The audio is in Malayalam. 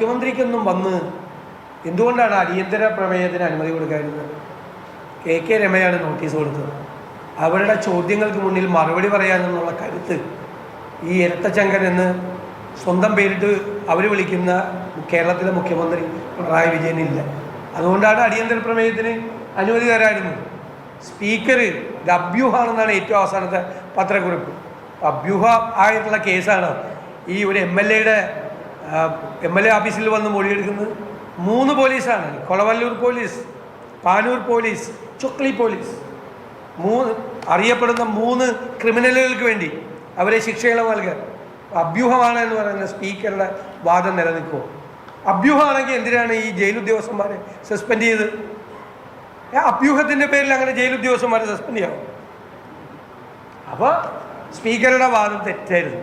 മുഖ്യമന്ത്രിക്കൊന്നും വന്ന് എന്തുകൊണ്ടാണ് അടിയന്തര പ്രമേയത്തിന് അനുമതി കൊടുക്കാതിരുന്നത്? കെ കെ രമയാണ് നോട്ടീസ് കൊടുത്തത്. അവരുടെ ചോദ്യങ്ങൾക്ക് മുന്നിൽ മറുപടി പറയാനെന്നുള്ള കരുത്ത് ഈ ഇരട്ടച്ചങ്കൻ എന്ന് സ്വന്തം പേരിട്ട് അവർ വിളിക്കുന്ന കേരളത്തിലെ മുഖ്യമന്ത്രി പിണറായി വിജയനില്ല. അതുകൊണ്ടാണ് അടിയന്തര പ്രമേയത്തിന് അനുമതി തരായിരുന്നത് സ്പീക്കർ ഇത് അഭ്യൂഹമാണെന്നാണ് ഏറ്റവും അവസാനത്തെ പത്രക്കുറിപ്പ്. അഭ്യൂഹ ആയിട്ടുള്ള കേസാണ് ഈ ഒരു എം എൽ എയുടെ എം എൽ എ ഓഫീസിൽ വന്ന് മൊഴിയെടുക്കുന്നത് മൂന്ന് പോലീസാണ്. Kolavallur police Panoor police Chokli police. മൂന്ന് അറിയപ്പെടുന്ന മൂന്ന് ക്രിമിനലുകൾക്ക് വേണ്ടി അവരെ ശിക്ഷകൾ നൽകുക അഭ്യൂഹമാണ് എന്ന് പറയുന്ന സ്പീക്കറുടെ വാദം നിലനിൽക്കുമോ അഭ്യൂഹമാണെങ്കിൽ എന്തിനാണ് ഈ ജയിൽ ഉദ്യോഗസ്ഥന്മാരെ സസ്പെൻഡ് ചെയ്തത് അഭ്യൂഹത്തിന്റെ പേരിൽ അങ്ങനെ ജയിൽ ഉദ്യോഗസ്ഥന്മാരെ സസ്പെൻഡ് ചെയ്യാം അപ്പോൾ സ്പീക്കറുടെ വാദം തെറ്റായിരുന്നു.